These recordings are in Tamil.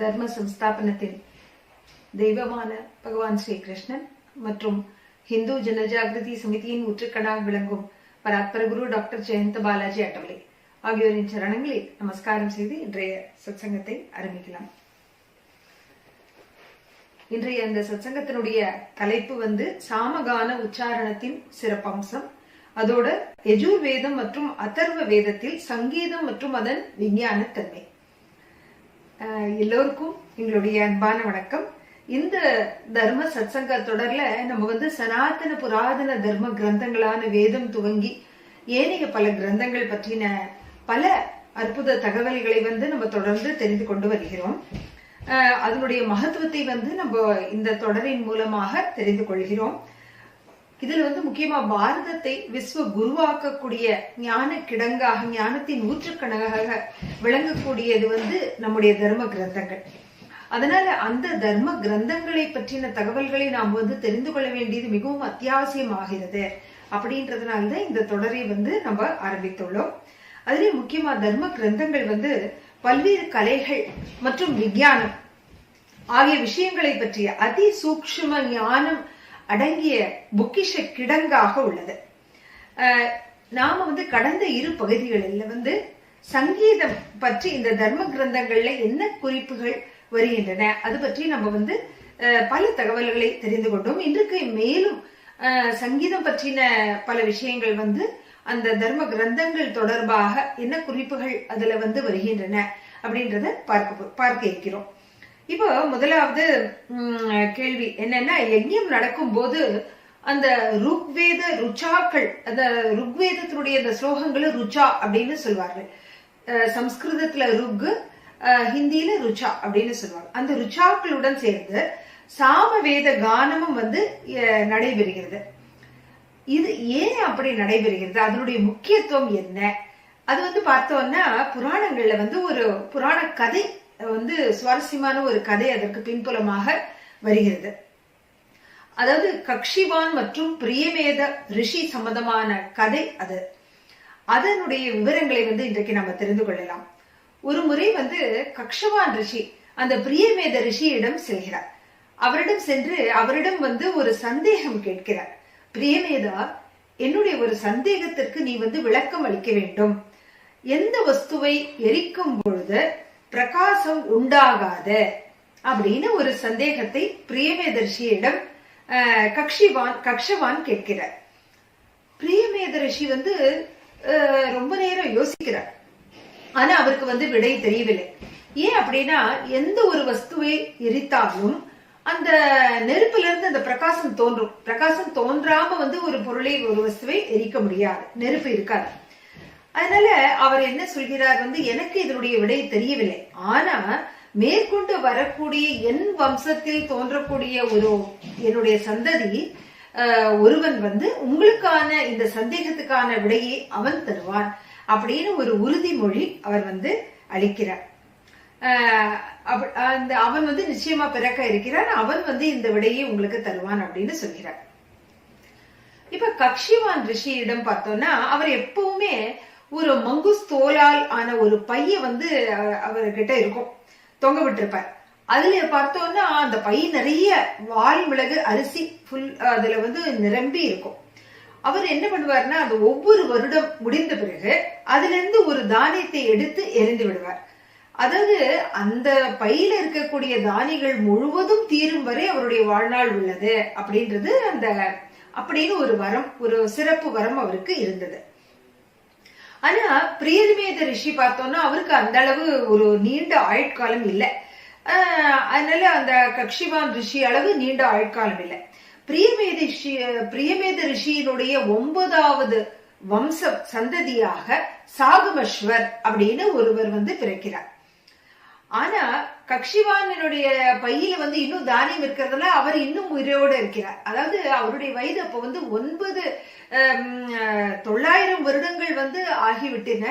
தர்ம சம்ஸ்தாபனத்தில் தெய்வமான பகவான் ஸ்ரீ கிருஷ்ணன் மற்றும் ஹிந்து ஜனஜாகிருதி சமிதியின் ஊற்றுக்கணாக விளங்கும் பராத்பர குரு டாக்டர் ஜெயந்த பாலாஜி அட்டவலே ஆகியோரின் சரணங்களில் நமஸ்காரம் செய்து இன்றைய சத்சங்கத்தை ஆரம்பிக்கலாம். இன்றைய அந்த சத்சங்கத்தினுடைய தலைப்பு வந்து சாமகான உச்சாரணத்தின் சிறப்பம்சம். அதோட எஜுர்வேதம் மற்றும் அதர்வ வேதத்தில் சங்கீதம் மற்றும் அதன் விஞ்ஞான தன்மை எல்லோருக்கும் எங்களுடைய அன்பான வணக்கம். இந்த தர்ம சத்சங்க தொடர்ல நம்ம வந்து சனாதன புராதன தர்ம கிரந்தங்களான வேதம் துவங்கி ஏனைய பல கிரந்தங்கள் பற்றின பல அற்புத தகவல்களை வந்து நம்ம தொடர்ந்து தெரிந்து கொண்டு வருகிறோம். அதனுடைய மகத்துவத்தை வந்து நம்ம இந்த தொடரின் மூலமாக தெரிந்து கொள்கிறோம். இதுல வந்து முக்கியமா பாரதத்தை விஸ்வ குருவாக்கக்கூடிய ஞான கிடங்காக ஞானத்தின் ஊற்றுக்கணக்காக விளங்கக்கூடியது வந்து நம்முடைய தர்ம கிரந்தங்கள். அதனால அந்த தர்ம கிரந்தங்களை பற்றின தகவல்களை நாம் வந்து தெரிந்து கொள்ள வேண்டியது மிகவும் அத்தியாவசியமாகிறது அப்படின்றதுனால்தான் இந்த தொடரை வந்து நம்ம ஆரம்பித்துள்ளோம். அதிலே முக்கியமா தர்ம கிரந்தங்கள் வந்து பல்வேறு கலைகள் மற்றும் விஞ்ஞானம் ஆகிய விஷயங்களை பற்றிய அதி சூக்ஷ்ம ஞானம் அடங்கிய பொக்கிஷ கிடங்காக உள்ளது. நாம வந்து கடந்த இரு பகுதிகளில் வந்து சங்கீதம் பற்றி இந்த தர்ம கிரந்தங்கள்ல என்ன குறிப்புகள் வருகின்றன அது பற்றி நம்ம வந்து பல தகவல்களை தெரிந்து கொண்டோம். இன்றைக்கு மேலும் சங்கீதம் பற்றின பல விஷயங்கள் வந்து அந்த தர்ம கிரந்தங்கள் தொடர்பாக என்ன குறிப்புகள் அதுல வந்து வருகின்றன அப்படின்றத பார்க்க பார்க்க இருக்கிறோம். இப்போ முதலாவது கேள்வி என்னன்னா யஜ்யம் நடக்கும்போது அந்த ருக்வேத ருச்சாக்கள் அந்த ருக்வேதத்தினுடைய அந்த ஸ்லோகங்களை ருச்சா அப்படின்னு சொல்வார்கள். சம்ஸ்கிருதத்துல ருக் ஹிந்தியில ருச்சா அப்படின்னு சொல்லுவாங்க அந்த ருச்சாக்களுடன் சேர்ந்து சாமவேத கானமும் வந்து அஹ், நடைபெறுகிறது. இது ஏன் அப்படி நடைபெறுகிறது? அதனுடைய முக்கியத்துவம் என்ன? அது வந்து பார்த்தோம்னா புராணங்கள்ல வந்து ஒரு புராண கதை வந்து சுவாரஸ்யமான ஒரு கதை அதற்கு பின்புலமாக வருகிறது. அதாவது கக்ஷிவான் மற்றும் பிரியமேத ரிஷி சம்பந்தமான கதை அது. அதனுடைய விவரங்களை வந்து இன்றைக்கு நம்ம தெரிந்து கொள்ளலாம். ஒரு முறை வந்து கக்ஷவான் ரிஷி அந்த பிரியமேத ரிஷியிடம் செல்கிறார். அவரிடம் சென்று அவரிடம் வந்து ஒரு சந்தேகம் கேட்கிறார். பிரியமேதா என்னுடைய ஒரு சந்தேகத்திற்கு நீ வந்து விளக்கம் அளிக்க வேண்டும். எந்த வஸ்துவை எரிக்கும் பொழுது பிரகாசம் உண்டாகாத அப்படின்னு ஒரு சந்தேகத்தை பிரியமேதர்ஷியிடம் கக்ஷிவான் கக்ஷவான் கேட்கிறார். பிரியமேதரிஷி வந்து ரொம்ப நேரம் யோசிக்கிறார். ஆனா அவருக்கு வந்து விடை தெரியவில்லை. ஏன் அப்படின்னா எந்த ஒரு வஸ்துவை எரித்தாலும் அந்த நெருப்புல இருந்து அந்த பிரகாசம் தோன்றும். பிரகாசம் தோன்றாம வந்து ஒரு பொருளை ஒரு வஸ்துவை எரிக்க முடியாது. நெருப்பு இருக்காது. அதனால அவர் என்ன சொல்கிறார் வந்து எனக்கு இதனுடைய விடை தெரியவில்லை. ஆனா மேற்கொண்டு வரக்கூடிய என் வம்சத்தில் தோன்றக்கூடிய ஒரு என்னுடைய சந்ததி அஹ், ஒருவன் வந்து உங்களுக்கான இந்த சந்தேகத்துக்கான விடையை அவன் தருவான் அப்படின்னு ஒரு உறுதிமொழி அவர் வந்து அளிக்கிறார். ஆஹ் அந்த அவன் வந்து நிச்சயமா பிறக்க இருக்கிறான். அவன் வந்து இந்த விடையை உங்களுக்கு தருவான் அப்படின்னு சொல்கிறார். இப்ப கக்ஷிவான் ரிஷியிடம் பார்த்தோம்னா அவர் எப்பவுமே ஒரு மங்குஸ் தோலால் ஆன ஒரு பைய வந்து அவர்கிட்ட இருக்கும். தொங்க விட்டுருப்பார். அதுல பார்த்தோம்னா அந்த பை நிறைய வால் மிளகு அரிசி ஃபுல் அதுல வந்து நிரம்பி இருக்கும். அவர் என்ன பண்ணுவார்னா அந்த ஒவ்வொரு வருடம் முடிந்த பிறகு அதுல இருந்து ஒரு தானியத்தை எடுத்து எரிந்து விடுவார். அதாவது அந்த பையில இருக்கக்கூடிய தானியங்கள் முழுவதும் தீரும் வரை அவருடைய வாழ்நாள் உள்ளது அப்படின்றது அந்த அப்படின்னு ஒரு வரம் ஒரு சிறப்பு வரம் அவருக்கு இருந்தது. ஆனா பிரியதிமேத ரிஷி பார்த்தோம்னா அவருக்கு அந்த அளவு ஒரு நீண்ட ஆயுட்காலம் இல்லை. அதனால அந்த கக்ஷிவான் ரிஷி அளவு நீண்ட ஆயுட்காலம் இல்லை. பிரியமேத ரிஷி பிரியமேத ரிஷியினுடைய ஒன்பதாவது வம்ச சந்ததியாக சாகுமஸ்வர் அப்படின்னு ஒருவர் வந்து பிறக்கிறார். ஆனா கக்ஷிவானனுடைய பையில வந்து இன்னும் தானியம் இருக்கிறதுல அவர் இன்னும் உயிரோடு இருக்கிறார். அதாவது அவருடைய வயது அப்ப வந்து ஒன்பது தொள்ளாயிரம் வருடங்கள் வந்து ஆகிவிட்டன.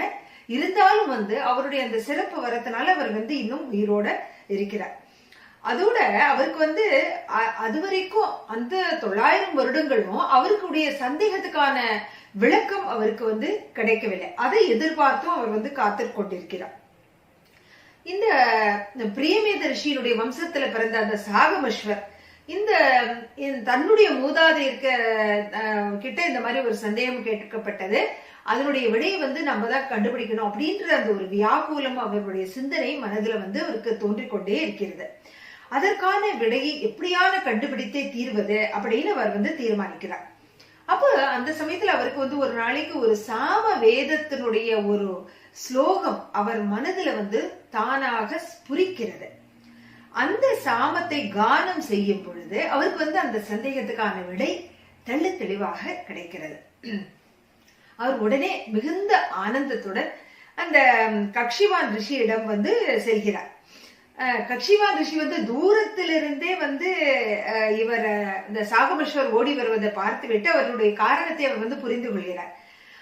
இருந்தாலும் வந்து அவருடைய அந்த சிறப்பு வரத்தினால அவர் வந்து இன்னும் உயிரோட இருக்கிறார். அதோட அவருக்கு வந்து அ- அது வரைக்கும் அந்த தொள்ளாயிரம் வருடங்களும் அவருக்குடைய சந்தேகத்துக்கான விளக்கம் அவருக்கு வந்து கிடைக்கவில்லை. அதை எதிர்பார்த்தும் அவர் வந்து காத்து கொண்டிருக்கிறார். இந்த பிரியமேத ரிஷியினுடைய வம்சத்துல பிறந்த அந்த சாகமஸ்வர் இந்த தன்னுடைய மூதாதையர்க்க அஹ், கிட்ட இந்த மாதிரி ஒரு சந்தேகம் கேட்கப்பட்டது. அதனுடைய விடையை வந்து நம்ம தான் கண்டுபிடிக்கணும் அப்படின்ற அந்த ஒரு வியாகுலம் அவருடைய சிந்தனை மனதுல வந்து அவருக்கு தோன்றிக்கொண்டே இருக்கிறது. அதற்கான விடையை எப்படியான கண்டுபிடித்தே தீர்வது அப்படின்னு அவர் வந்து தீர்மானிக்கிறார். அப்போ அந்த சமயத்துல அவருக்கு வந்து ஒரு நாளைக்கு ஒரு சாம வேதத்தினுடைய ஒரு ஸ்லோகம் அவர் மனதுல வந்து தானாக ஸ்புரிக்கிறது. அந்த சாமத்தை கானம் செய்யும் பொழுது அவருக்கு வந்து அந்த சந்தேகத்துக்கான விடை தெள்ள தெளிவாக கிடைக்கிறது. அவர் உடனே மிகுந்த ஆனந்தத்துடன் அந்த கக்ஷிவான் ரிஷியிடம் வந்து செல்கிறார். அஹ், கக்ஷிவான் ரிஷி வந்து தூரத்திலிருந்தே வந்து அஹ், இவர் இந்த சாகமேஸ்வர் ஓடி வருவதை பார்த்துவிட்டு அவருடைய காரணத்தை அவர் வந்து புரிந்து கொள்கிறார்.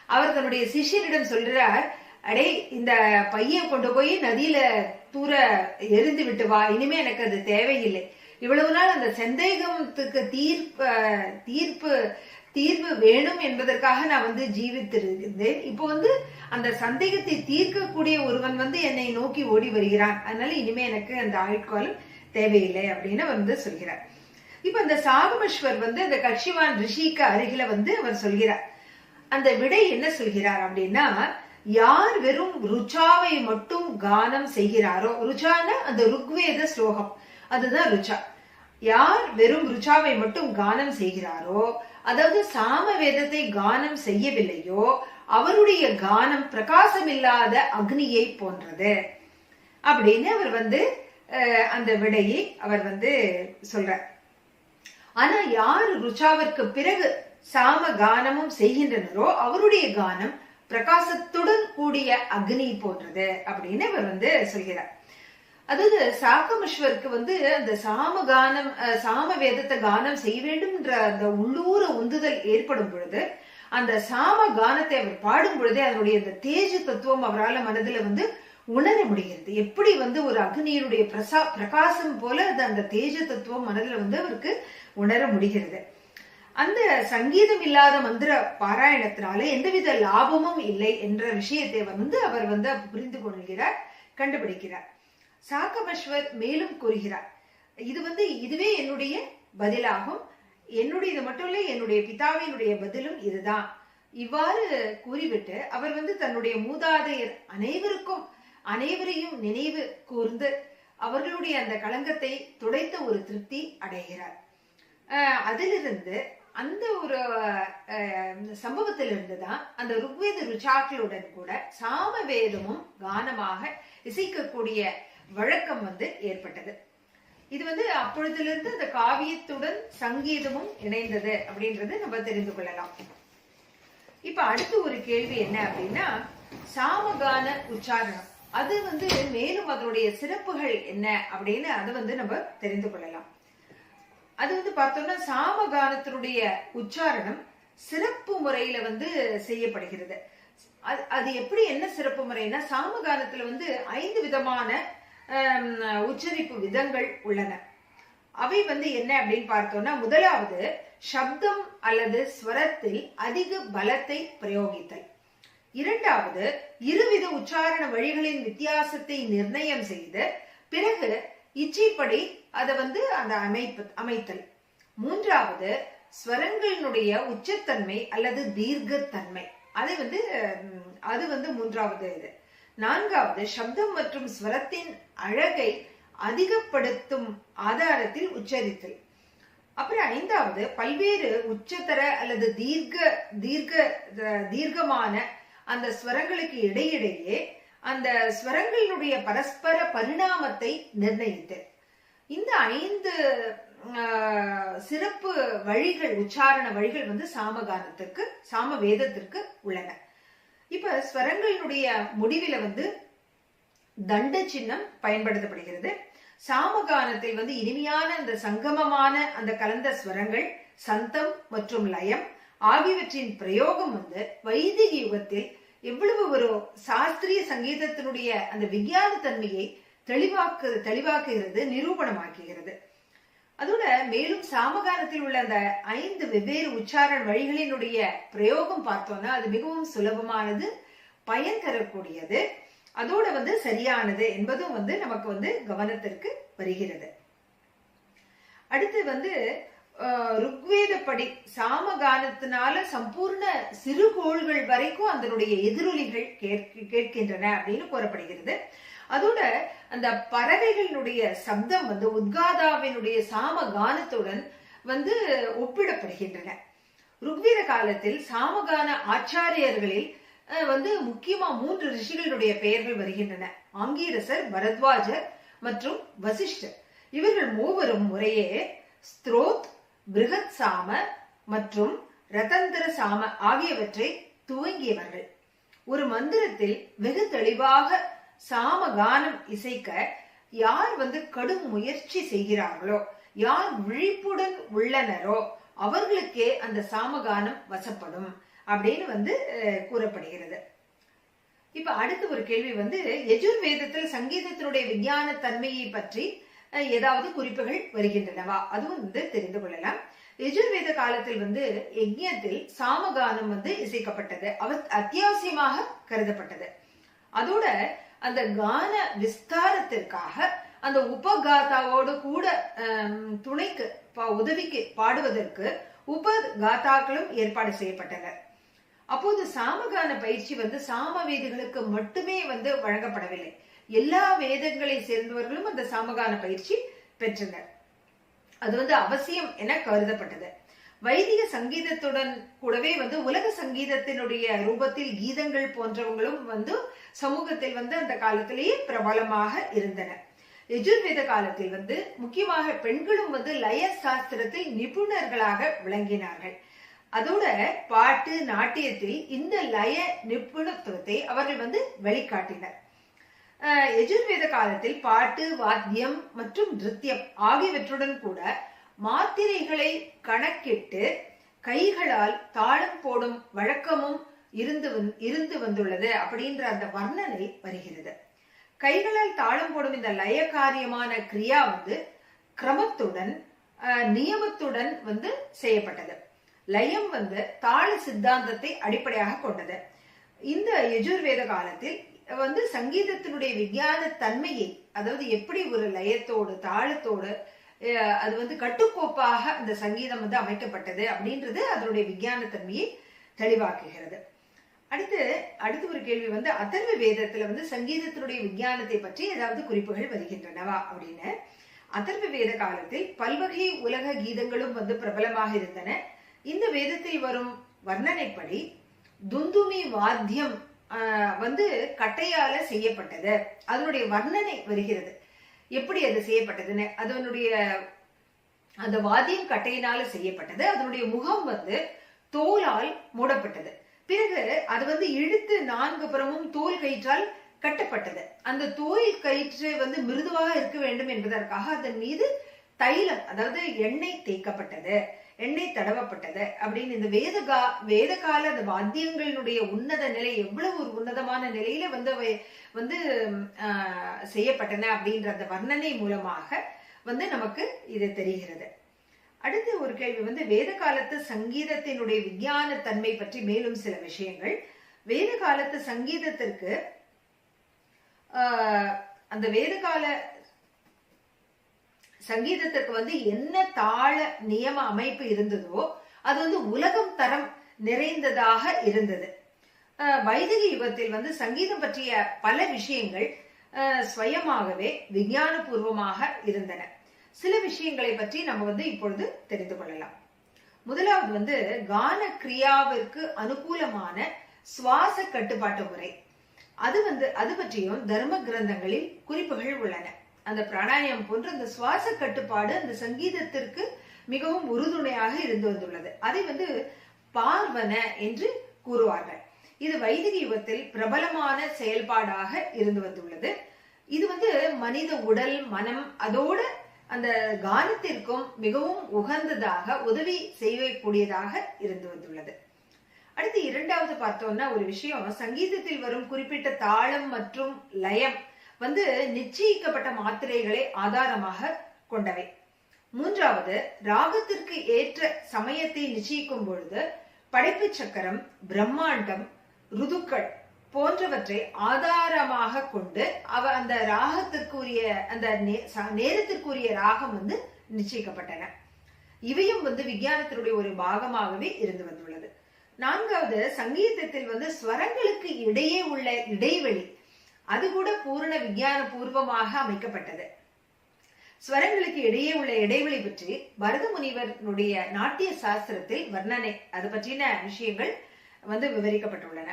அவர் தன்னுடைய சிஷ்யரிடம் சொல்றார் அடே இந்த பையன் கொண்டு போய் நதியில தூர எரிந்து விட்டு வா இனிமே எனக்கு அது தேவையில்லை. இவ்வளவு நாள் அந்த சந்தேகத்துக்கு தீர்ப்பு தீர்ப்பு தீர்வு வேணும் என்பதற்காக நான் வந்து ஜீவித்திருந்தேன். இப்போ வந்து அந்த சந்தேகத்தை தீர்க்கக்கூடிய ஒருவன் வந்து என்னை நோக்கி ஓடி வருகிறான். அதனால இனிமே எனக்கு அந்த ஆயுட்காலம் தேவையில்லை அப்படின்னு வந்து சொல்கிறார். இப்ப அந்த சாகமேஸ்வர் வந்து அந்த கட்சிவான் ரிஷிக்கு அருகில வந்து அவர் சொல்கிறார். அந்த விடை என்ன சொல்கிறார் அப்படின்னா யார் வெறும் ருச்சாவை மட்டும் கானம் செய்கிறாரோ ருச்சான அந்த ருக்வேத ஸ்லோகம். அதுதான் ருச்சா. யார் வெறும் ருச்சாவை மட்டும் கானம் செய்கிறாரோ அதாவது சாம வேதத்தை கானம் செய்யவில்லையோ அவருடைய கானம் பிரகாசம் இல்லாத அக்னியை போன்றது. அப்படின்னு அவர் வந்து அஹ், அந்த விடையை அவர் வந்து சொல்றார். ஆனா யார் ருச்சாவிற்கு பிறகு சாம கானமும் செய்கின்றனரோ அவருடைய கானம் பிரகாசத்துடன் கூடிய அக்னி போன்றது அப்படின்னு அவர் வந்து சொல்கிறார். அதாவது சாகமஸ்வருக்கு வந்து அந்த சாம கானம் அஹ், சாம வேதத்தை கானம் செய்ய வேண்டும்ன்ற அந்த உள்ளூர உந்துதல் ஏற்படும் பொழுது அந்த சாம கானத்தை அவர் பாடும் பொழுதே அதனுடைய அந்த தேஜ தத்துவம் அவரால் மனதுல வந்து உணர முடிகிறது. எப்படி வந்து ஒரு அக்னியினுடைய பிரசா பிரகாசம் போல அது அந்த தேஜ தத்துவம் மனதுல வந்து அவருக்கு உணர முடிகிறது. அந்த சங்கீதம் இல்லாத மந்திர பாராயணத்தினால எந்தவித லாபமும் இல்லை என்ற விஷயத்தை வந்து அவர் வந்து புரிந்து கொள்கிறார் கண்டுபிடிக்கிறார். சாக்கமேஸ்வர் மேலும் கூறுகிறார் இது வந்து இதுவே என்னுடைய பதிலாகும். என்னுடைய இது மட்டும் இல்லை என்னுடைய பிதாவினுடைய பதிலும் இதுதான். இவ்வாறு கூறிவிட்டு அவர் வந்து தன்னுடைய மூதாதையர் அனைவருக்கும் அனைவரையும் நினைவு கூர்ந்து அவர்களுடைய அந்த களங்கத்தை துடைத்த ஒரு திருப்தி அடைகிறார். அதிலிருந்து அந்த ஒரு சம்பவத்திலிருந்து தான் அந்த ருக்வேத ருச்சாக்களுடன் கூட சாம வேதமும் கானமாக இசைக்கக்கூடிய வழக்கம் வந்து ஏற்பட்டது. இது வந்து அப்பொழுதிலிருந்து அந்த காவியத்துடன் சங்கீதமும் இணைந்தது அப்படின்றது நம்ம தெரிந்து கொள்ளலாம். இப்ப அடுத்து ஒரு கேள்வி என்ன அப்படின்னா சாமகான உச்சாரணம். அது வந்து மேலும் அதனுடைய சிறப்புகள் என்ன அப்படின்னு அதை வந்து நம்ம தெரிந்து கொள்ளலாம். அது வந்து பார்த்தோம்னா சாமகானத்தினுடைய உச்சாரணம் சிறப்பு முறையில வந்து செய்யப்படுகிறது. அது- அது எப்படி என்ன சிறப்பு முறைனா சாமகானத்துல வந்து ஐந்து விதமான உச்சரிப்பு விதங்கள் உள்ளன. அவை வந்து என்ன அப்படின்னு பார்த்தோம்னா முதலாவது சப்தம் அல்லது ஸ்வரத்தில் அதிக பலத்தை பிரயோகித்தல். இரண்டாவது இருவித உச்சாரண வழிகளின் வித்தியாசத்தை நிர்ணயம் செய்து பிறகு இச்சைப்படி அதை வந்து அந்த அமைப்பு அமைத்தல். மூன்றாவது ஸ்வரங்களினுடைய உச்சத்தன்மை அல்லது தீர்க்கத்தன்மை. அதை வந்து அது வந்து மூன்றாவது இது. நான்காவது சப்தம் மற்றும் ஸ்வரத்தின் அழகை அதிகப்படுத்தும் ஆதாரத்தில் உச்சரித்தல். அப்புறம் ஐந்தாவது பல்வேறு உச்சதர அல்லது தீர்க்க தீர்க்க தீர்க்கமான அந்த ஸ்வரங்களுக்கு இடையிடையே அந்த ஸ்வரங்களினுடைய பரஸ்பர பரிணாமத்தை நிர்ணயித்து இந்த ஐந்து ஆஹ், சிறப்பு வழிகள் உச்சாரண வழிகள் வந்து சாமகானத்திற்கு சாம வேதத்திற்கு உள்ளன. இப்ப ஸ்வரங்களினுடைய முடிவில வந்து தண்ட சின்னம் பயன்படுத்தப்படுகிறது. சாமகானத்தில் வந்து இனிமையான அந்த சங்கமமான அந்த கலந்த ஸ்வரங்கள் சந்தம் மற்றும் லயம் ஆகியவற்றின் பிரயோகம் வந்து வைதிக யுகத்தில் எவ்வளவு ஒரு சாஸ்திரிய சங்கீதத்தினுடைய அந்த விஞ்ஞான தன்மையை தெளிவாக்கு தெளிவாக்குகிறது நிரூபணமாக்குகிறது. அதோட மேலும் சாமகானத்தில் உள்ள அந்த ஐந்து வெவ்வேறு உச்சாரண வழிகளினுடைய பிரயோகம் பார்த்தோம்னா அது மிகவும் சுலபமானது பயன் தரக்கூடியது. அதோட வந்து சரியானது என்பதும் வந்து நமக்கு வந்து கவனத்திற்கு வருகிறது. அடுத்து வந்து ருக்வேதப்படி சாமகானத்தினால சம்பூர்ண சிறுகோள்கள் வரைக்கும் அதனுடைய எதிரொலிகள் கேட்க- கேட்கின்றன அப்படின்னு கூறப்படுகிறது. அதோட அந்த பறவைகளினுடைய சப்தம் வந்து உத்காதாவினுடைய சாம கானத்துடன் வந்து ஒப்பிடப்படுகின்றன. ருக்வேத காலத்தில் சாமகான ஆச்சாரியர்களில் வந்து முக்கியமா மூன்று ரிஷிகளுடைய பெயர்கள் வருகின்றன. ஆங்கீரசர் பரத்வாஜர் மற்றும் வசிஷ்டர். இவர்கள் மூவரும் முறையே ஸ்த்ரோத் பிருகத் சாம மற்றும் ரதந்திர சாம ஆகியவற்றை துவங்கியவர்கள். ஒரு மந்திரத்தில் வெகு தெளிவாக சாம கானம் இசைக்க யார் வந்து கடும் முயற்சி செய்கிறார்களோ யார் விழிப்புடன் உள்ளனரோ அவர்களுக்கே அந்த சாமகானம் வசப்படும் அப்படின்னு வந்து கூறப்படுகிறது. இப்ப அடுத்து ஒரு கேள்வி வந்து எஜுர் வேதத்தில் சங்கீதத்தினுடைய விஞ்ஞான தன்மையை பற்றி ஏதாவது குறிப்புகள் வருகின்றனவா? அதுவும் வந்து தெரிந்து கொள்ளலாம். எஜுர்வேத காலத்தில் வந்து யஜ்யத்தில் சாமகானம் வந்து இசைக்கப்பட்டது. அவ அத்தியாவசியமாக கருதப்பட்டது. அதோட அந்த கான விஸ்தாரத்திற்காக அந்த உபகாதாவோடு கூட துணைக்கு உதவிக்கு பாடுவதற்கு உபகாதாக்களும் ஏற்பாடு செய்யப்பட்டன. அப்போது சாமகான பயிற்சி வந்து சாம வேதிகளுக்கு மட்டுமே வந்து வழங்கப்படவில்லை. எல்லா வேதங்களை சேர்ந்தவர்களும் அந்த சாமகான பயிற்சி பெற்றனர். அது வந்து அவசியம் என கருதப்பட்டது. வைதிக சங்கீதத்துடன் கூடவே வந்து உலக சங்கீதத்தினுடைய ரூபத்தில் கீதங்கள் போன்றவங்களும் வந்து சமூகத்தில் வந்து அந்த காலத்திலேயே பிரபலமாக இருந்தன. எஜுர்வேத காலத்தில் வந்து முக்கியமாக பெண்களும் வந்து லய சாஸ்திரத்தில் நிபுணர்களாக விளங்கினார்கள். அதோட பாட்டு நாட்டியத்தில் இந்த லய நிபுணத்துவத்தை அவர்கள் வந்து வெளிக்காட்டினர் எஜுர்வேத காலத்தில் பாட்டு வாத்தியம் மற்றும் நிருத்தியம் ஆகியவற்றுடன் கூட மாத்திரைகளை கணக்கிட்டு கைகளால் தாளம் போடும் வழக்கமும் இருந்து இருந்து வந்துள்ளது அப்படின்ற அந்த வர்ணனை வருகிறது. கைகளால் தாளம் போடும் இந்த லயகாரியமான கிரியா வந்து கிரமத்துடன் நியமத்துடன் வந்து செய்யப்பட்டது. லயம் வந்து தாள சித்தாந்தத்தை அடிப்படையாக கொண்டது. இந்த யஜுர்வேத காலத்தில் வந்து சங்கீதத்தினுடைய விஞ்ஞான தன்மையை அதாவது எப்படி ஒரு லயத்தோடு தாளத்தோடு அது வந்து கட்டுக்கோப்பாக அந்த சங்கீதம் வந்து அமைக்கப்பட்டது அப்படின்றது அதனுடைய விஞ்ஞான தன்மையை தெளிவாக்குகிறது. அடுத்து அடுத்து ஒரு கேள்வி வந்து அதர்வ வேதத்துல வந்து சங்கீதத்தினுடைய விஞ்ஞானத்தை பற்றி ஏதாவது குறிப்புகள் வருகின்றனவா அப்படின்னு. அதர்வ வேத காலத்தில் பல்வகை உலக கீதங்களும் வந்து பிரபலமாக இருந்தன. இந்த வேதத்தில் வரும் வர்ணனைப்படி துந்துமி வாத்தியம் வந்து கட்டையால செய்யப்பட்டது. அதனுடைய வர்ணனை வருகிறது. எப்படி அது செய்யப்பட்டதுன்னு? அதனுடைய அந்த வாத்தியம் கட்டையினால செய்யப்பட்டது. அதனுடைய முகம் வந்து தோலால் மூடப்பட்டது. பிறகு அது வந்து இழுத்து நான்கு புறமும் தோல் கயிற்றால் கட்டப்பட்டது. அந்த தோல் கயிற்று வந்து மிருதுவாக இருக்க வேண்டும் என்பதற்காக அதன் மீது தைலம் அதாவது எண்ணெய் தேய்க்கப்பட்டது. எண்ணெய் தடவப்பட்டது அப்படின்னு இந்த வேத கா வேத கால அந்த வாத்தியங்களினுடைய உன்னத நிலை எவ்வளவு ஒரு உன்னதமான நிலையில வந்து வந்து ஆஹ், செய்யப்பட்டன அப்படின்ற அந்த வர்ணனை மூலமாக வந்து நமக்கு இது தெரிகிறது. அடுத்து ஒரு கேள்வி வந்து வேத காலத்து சங்கீதத்தினுடைய விஞ்ஞான தன்மை பற்றி மேலும் சில விஷயங்கள். வேத காலத்து சங்கீதத்திற்கு ஆஹ், அந்த வேத கால சங்கீதத்திற்கு வந்து என்ன தாள நியம அமைப்பு இருந்ததோ அது வந்து உலகம் தரம் நிறைந்ததாக இருந்தது. வைதிக யுகத்தில் வந்து சங்கீதம் பற்றிய பல விஷயங்கள் அஹ், ஸ்வயமாகவே விஞ்ஞானபூர்வமாக இருந்தன. சில விஷயங்களை பற்றி நம்ம வந்து இப்பொழுது தெரிந்து கொள்ளலாம். முதலாவது வந்து கான கிரியாவிற்கு அனுகூலமான சுவாச கட்டுப்பாட்டு முறை. அது வந்து அது பற்றியும் தர்ம கிரந்தங்களில் குறிப்புகள் உள்ளன. அந்த பிராணாயம் போன்ற அந்த சுவாச கட்டுப்பாடு அந்த சங்கீதத்திற்கு மிகவும் உறுதுணையாக இருந்து வந்துள்ளது. அதை வந்து பார்வன என்று கூறுவார்கள். இது வைதிக யுகத்தில் பிரபலமான செயல்பாடாக இருந்து வந்துள்ளது. இது வந்து மனித உடல் மனம் அதோட அந்த கானத்திற்கும் மிகவும் உகந்ததாக உதவி செய்யக்கூடியதாக இருந்து வந்துள்ளது. அடுத்து இரண்டாவது பார்த்தோம்னா ஒரு விஷயம். சங்கீதத்தில் வரும் குறிப்பிட்ட தாளம் மற்றும் லயம் வந்து நிச்சயிக்கப்பட்ட மாத்திரைகளை ஆதாரமாக கொண்டவை. மூன்றாவது ராகத்திற்கு ஏற்ற சமயத்தை நிச்சயிக்கும் பொழுது படைப்பு சக்கரம் பிரம்மாண்டம் ருதுக்கள் போன்றவற்றை ஆதாரமாக கொண்டு அவ அந்த ராகத்திற்குரிய அந்த நே- ச- நேரத்திற்குரிய ராகம் வந்து நிச்சயிக்கப்பட்டன. இவையும் வந்து விஞ்ஞானத்தினுடைய ஒரு பாகமாகவே இருந்து வந்துள்ளது. நான்காவது சங்கீதத்தில் வந்து ஸ்வரங்களுக்கு இடையே உள்ள இடைவெளி அது கூட பூரண விஞ்ஞான பூர்வமாக அமைக்கப்பட்டது. ஸ்வரங்களுக்கு இடையே உள்ள இடைவெளி பற்றி பரத முனிவருடைய நாட்டிய சாஸ்திரத்தில் வர்ணனை அது பற்றின விஷயங்கள் வந்து விவரிக்கப்பட்டுள்ளன.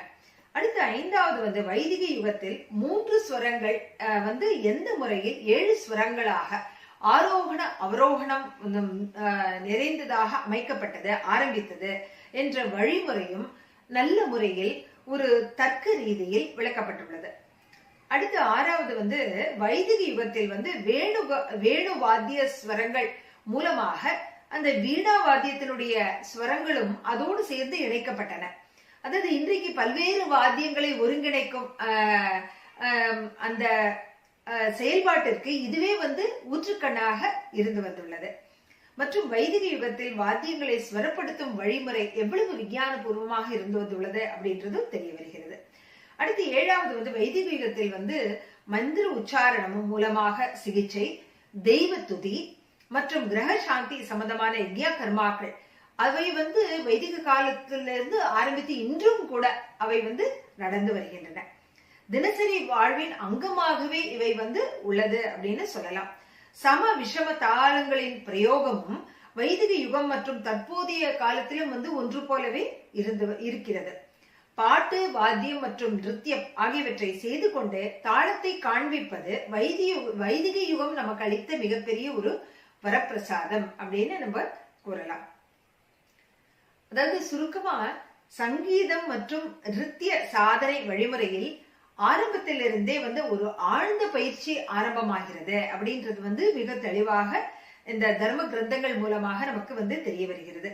அடுத்து ஐந்தாவது வந்து வைதிக யுகத்தில் மூன்று ஸ்வரங்கள் அஹ், வந்து எந்த முறையில் ஏழு ஸ்வரங்களாக ஆரோகண அவரோகணம் அஹ், நிறைந்ததாக அமைக்கப்பட்டது ஆரம்பித்தது என்ற வழிமுறையும் நல்ல முறையில் ஒரு தர்க்க ரீதியில் விளக்கப்பட்டுள்ளது. அடுத்து ஆறாவது வந்து வைதிக யுகத்தில் வந்து வேணு வேணு வாத்திய ஸ்வரங்கள் மூலமாக அந்த வீணா வாத்தியத்தினுடைய ஸ்வரங்களும் அதோடு சேர்ந்து இணைக்கப்பட்டன. அதாவது இன்றைக்கு பல்வேறு வாத்தியங்களை ஒருங்கிணைக்கும் அந்த செயல்பாட்டிற்கு இதுவே வந்து ஊற்றுக்கண்ணாக இருந்து வந்துள்ளது. மற்றும் வைதிக யுகத்தில் வாத்தியங்களை ஸ்வரப்படுத்தும் வழிமுறை எவ்வளவு விஞ்ஞானபூர்வமாக இருந்து வந்துள்ளது அப்படின்றதும் தெரிய வருகிறது. அடுத்து ஏழாவது வந்து வைதிக யுகத்தில் வந்து மந்திர உச்சாரணம் மூலமாக சிகிச்சை தெய்வ துதி மற்றும் கிரக சாந்தி சம்பந்தமான யக்யா கர்மாக்கள். அவை வந்து வைதிக காலத்திலிருந்து ஆரம்பித்து இன்றும் கூட அவை வந்து நடந்து வருகின்றன. தினசரி வாழ்வின் அங்கமாகவே இவை வந்து உள்ளது அப்படின்னு சொல்லலாம். சம விஷம தாளங்களின் பிரயோகமும் வைதிக யுகம் மற்றும் தற்போதைய காலத்திலும் வந்து ஒன்று போலவே இருந்து இருக்கிறது. பாட்டு வாத்தியம் மற்றும் நிருத்தியம் ஆகியவற்றை செய்து கொண்டு தாளத்தை காண்பிப்பது வைதிக வைதிக யுகம் நமக்கு அளித்த மிகப்பெரிய ஒரு வரப்பிரசாதம் அப்படின்னு நம்ம கூறலாம். அதாவது சுருக்கமா சங்கீதம் மற்றும் நிருத்திய சாதனை வழிமுறையில் ஆரம்பத்திலிருந்தே வந்து ஒரு ஆழ்ந்த பயிற்சி ஆரம்பமாகிறது அப்படின்றது வந்து மிக தெளிவாக இந்த தர்ம கிரந்தங்கள் மூலமாக நமக்கு வந்து தெரிய வருகிறது.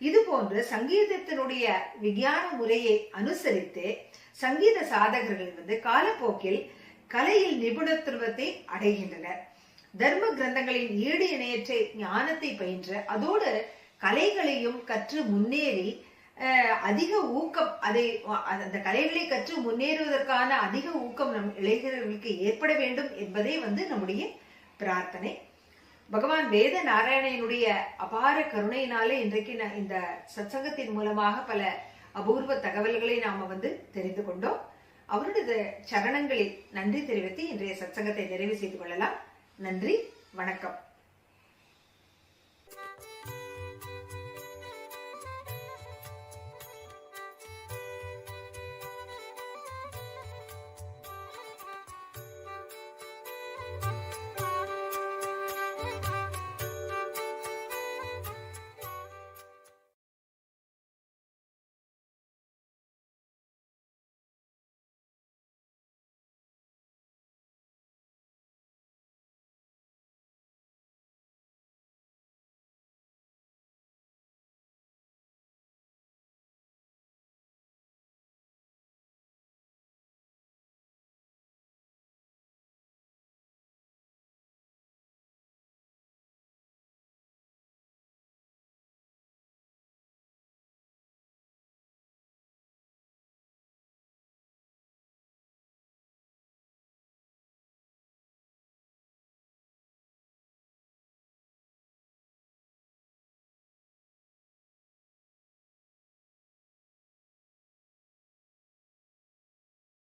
இது போன்று சங்கீதத்தினுடைய விஞ்ஞான முறையை அனுசரித்து சங்கீத சாதகர்கள் வந்து காலப்போக்கில் கலையில் நிபுணத்துவத்தை அடைகின்றனர். தர்ம கிரந்தங்களின் ஈடு இணையற்ற ஞானத்தை பயின்று அதோடு கலைகளையும் கற்று முன்னேறி அதிக ஊக்கம் அதை அந்த கலைகளை கற்று முன்னேறுவதற்கான அதிக ஊக்கம் நம் இளைஞர்களுக்கு ஏற்பட வேண்டும் என்பதே வந்து நம்முடைய பிரார்த்தனை. பகவான் வேத நாராயணனுடைய அபார கருணையினாலே இன்றைக்கு நான் இந்த சத்சங்கத்தின் மூலமாக பல அபூர்வ தகவல்களை நாம வந்து தெரிந்து கொண்டோம். அவருடைய சரணங்களில் நன்றி தெரிவித்து இன்றைய சத்சங்கத்தை நிறைவு செய்து கொள்ளலாம். நன்றி வணக்கம்.